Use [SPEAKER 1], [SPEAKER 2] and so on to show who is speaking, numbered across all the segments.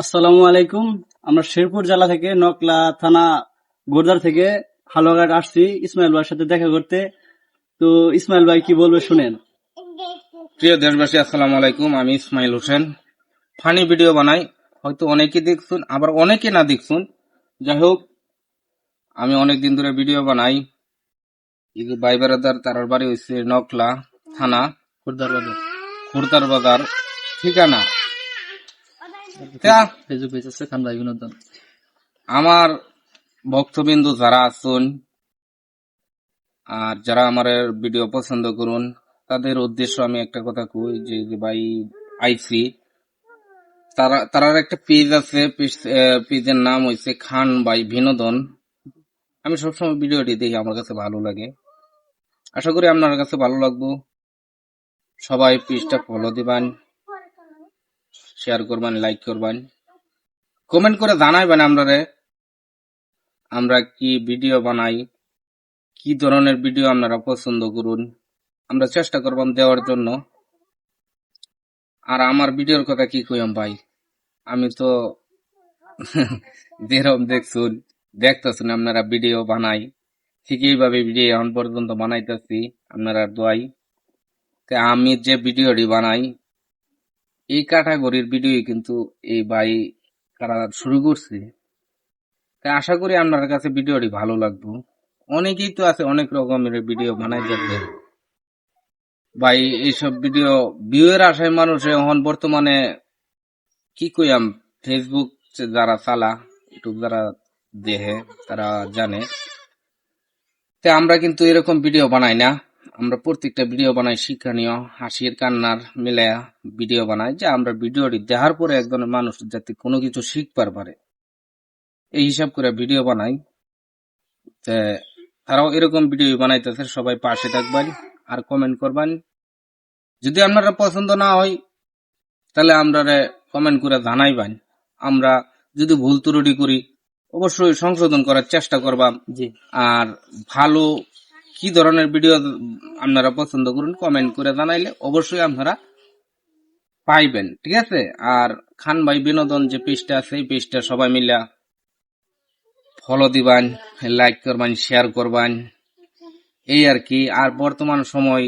[SPEAKER 1] আসসালামু আলাইকুম। আমরা শেরপুর জেলা থেকে নকলা থানা গোরদার থেকে হালুয়াঘাট আসছি ইসমাইল ভাইয়ের সাথে দেখা করতে। তো ইসমাইল ভাই, কি বলবে শুনেন?
[SPEAKER 2] প্রিয় দেশবাসী, আসসালামু আলাইকুম। আমি ইসমাইল হোসেন। ফানি ভিডিও বানাই। হয়তো অনেকে দেখছুন, আবার অনেকে না দেখছুন। যাই হোক, আমি অনেক দিন ধরে ভিডিও বানাই। ভাই বেড়াদার তারার বাড়ি হয়েছে নকলা থানা,
[SPEAKER 1] গোরদার বাজার।
[SPEAKER 2] খুরদার বাজার ঠিকানা আমার ভক্তবিন্দু যারা আছেন আর যারা আমার ভিডিও পছন্দ করুন, তাদের উদ্দেশ্য আমি একটা কথা কই, যে ভাই আইসি, তারা, তারার একটা পেজ আছে পেজের নাম হইছে খান ভাই বিনোদন। আমি সবসময় ভিডিওটি দেখি, আমার কাছে ভালো লাগে। আশা করি আপনার কাছে ভালো লাগবো। সবাই পেজটা ফলো দিবেন। শেয়ার করবেন লাইক করবেন। কমেন্ট করে জানাইবেন আপনারে আমরা কি ভিডিও বানাই, কি ধরনের ভিডিও আপনারা পছন্দ করুন। আমরা চেষ্টা করবাম দেওয়ার জন্য। আর আমার ভিডিওর কথা কি কইম ভাই? আমি তো যেরকম দেখছুন, দেখতেছুন আপনারা ভিডিও বানাই। ঠিক এইভাবে ভিডিও এখন পর্যন্ত বানাইতেছি, আপনারা দোয়াই। আমি যে ভিডিওটি বানাই এই ক্যাটাগরির ভিডিও কিন্তু এই ভাই কারা শুরু করছে। তা আশা করি আপনার কাছে ভিডিওটি ভালো লাগবে। অনেকেই তো আছে অনেক রকমের ভিডিও বানাই যাচ্ছে। ভাই, এইসব ভিডিও ভিউয়ের আশায় মানুষ এখন বর্তমানে কি কইয়াম ফেসবুক যারা চালা ইউটিউব যারা দেখে, তারা জানে। তা আমরা কিন্তু এরকম ভিডিও বানাই না। আমরা প্রত্যেকটা ভিডিও বানাই শিক্ষণীয় হাসির কান্নার মিলে ভিডিও বানাই যে আমরা ভিডিওটি দেখার পরে একজনের মানুষ যাতে কোনো কিছু শিখবার পারে। এই হিসাব করে ভিডিও বানাই। তারাও এরকম ভিডিও বানাইতেছে সবাই পাশে থাকবেন আর কমেন্ট করবেন। যদি আপনারা পছন্দ না হয় তাহলে আমরা কমেন্ট করে জানাইবেন। আমরা যদি ভুল ত্রুটি করি অবশ্যই সংশোধন করার চেষ্টা করবাম আর ভালো কি ধরনের ভিডিও আপনারা পছন্দ করুন কমেন্ট করে জানাইলে অবশ্যই আপনারা পাইবেন, ঠিক আছে? আর খান ভাই বিনোদন যে পেজটা আছে, এই পেজটা সবাই মিলা ফলো দিবান লাইক করবান শেয়ার করবান। এই আর কি, আর বর্তমান সময়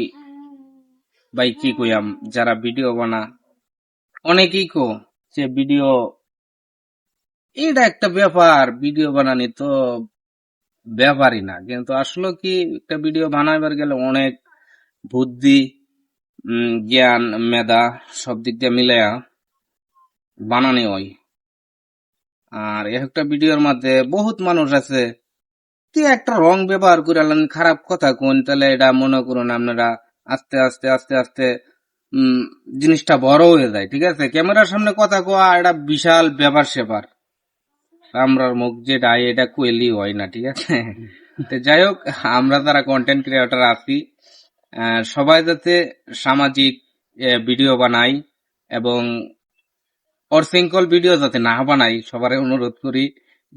[SPEAKER 2] ভাই কি কইয়াম, যারা ভিডিও বানা, অনেকেই কো যে ভিডিও এটা একটা ব্যাপার ভিডিও বানানি তো ব্যাপারই না। কিন্তু আসলে কি, একটা ভিডিও বানাইবার গেলে অনেক বুদ্ধি জ্ঞান, মেধা সব দিক দিয়ে মিলায়া বানানি হয় আর একটা ভিডিওর মধ্যে বহুত মানুষ আছে, তুই একটা রং ব্যবহার করে খারাপ কথা কোন তাহলে এটা মনে করুন আপনারা আস্তে আস্তে আস্তে আস্তে জিনিসটা বড় হয়ে যায়, ঠিক আছে? ক্যামেরার সামনে কথা কোয়া, এটা বিশাল ব্যাপার সেপার আমরার মুখ যে ডাই, এটা কোয়েলি হয় না, ঠিক আছে? তো যাই হোক, আমরা যারা কন্টেন্ট ক্রিয়েটর আছি সবাই যাতে সামাজিক ভিডিও বানাই এবং অরসিঙ্কল ভিডিও যাতে না বানাই, সবার অনুরোধ করি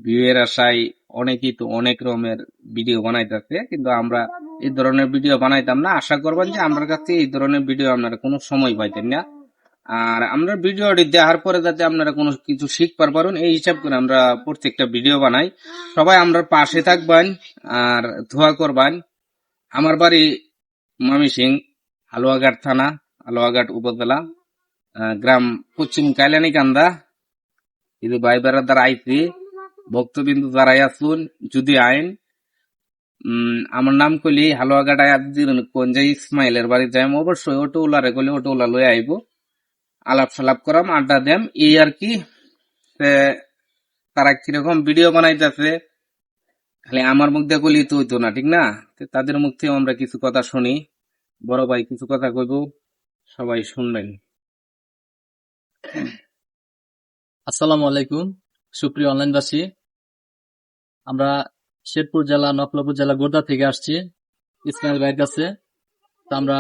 [SPEAKER 2] ভিউয়ের আশায় অনেকেই তো অনেক রকমের ভিডিও বানাইতেছে, কিন্তু আমরা এই ধরনের ভিডিও বানাইতাম না। আশা করবেন যে আমার কাছে এই ধরনের ভিডিও আপনারা কোনো সময় পাইতেন না। আর আমরা ভিডিওটি দেওয়ার পরে যাতে আপনারা কোনো কিছু শিখবার পারুন, এই হিসাব করে আমরা প্রত্যেকটা ভিডিও বানাই। সবাই আমরা পাশে থাকবেন আর ধোয়া করবেন। আমার বাড়ি মামি সিং হালুয়াঘাট থানা হালুয়াঘাট উপজেলা গ্রাম পশ্চিম কাইলানিকান্দা। যদি ভাই দ্বারা আইসি, ভক্তবিন্দু যারাই আসুন যদি আইন আমার নাম কলি হালুয়াঘাট আয়াত কোন যে ইসমাইলের বাড়ি যাই অবশ্যই অটো ওলারে কলি অটো ওলা লয়ে আইব। আলাপ সালাপ করাম, আড্ডা দেম। এই আর কি তারা কীরকম ভিডিও বানাইতেছে, খালি আমার মুখ দিয়ে তো হইতো না, ঠিক না? তাদের মুখ থেকে আমরা কিছু কথা শুনি। বড় ভাই কিছু কথা কইব, সবাই শুনবেন।
[SPEAKER 1] আসসালামু আলাইকুম, সুপ্রিয় অনলাইনবাসী আমরা শেরপুর জেলা, নকলাপুর জেলা গোর্দা থেকে আসছি, ইসমাইল ভাইয়ের কাছে। তো আমরা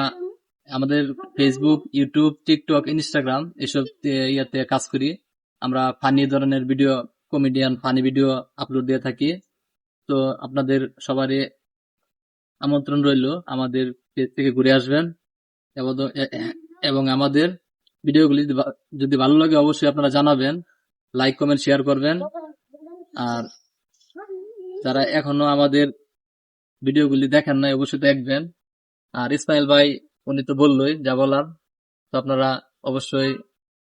[SPEAKER 1] আমাদের ফেসবুক ইউটিউব টিকটক ইনস্টাগ্রাম এসব ইয়াতে কাজ করি। আমরা ফানি ধরনের video comedian funny video upload দিয়ে থাকি। তো আপনাদের সবারই আমন্ত্রণ রইল আমাদের পেজ থেকে ঘুরে আসবেন। এবং- আমাদের ভিডিওগুলি যদি ভালো লাগে অবশ্যই আপনারা জানাবেন। লাইক কমেন্ট শেয়ার করবেন। আর যারা এখনও আমাদের ভিডিওগুলি দেখেন নাই, অবশ্যই দেখবেন। আর ইসমাইল ভাই উনি তো বললোই, যা বলার। তো আপনারা অবশ্যই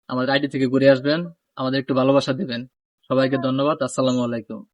[SPEAKER 1] আমাদের আইডি থেকে ঘুরে আসবেন, আমাদের একটু ভালোবাসা দিবেন। সবাইকে ধন্যবাদ, আসসালামু আলাইকুম।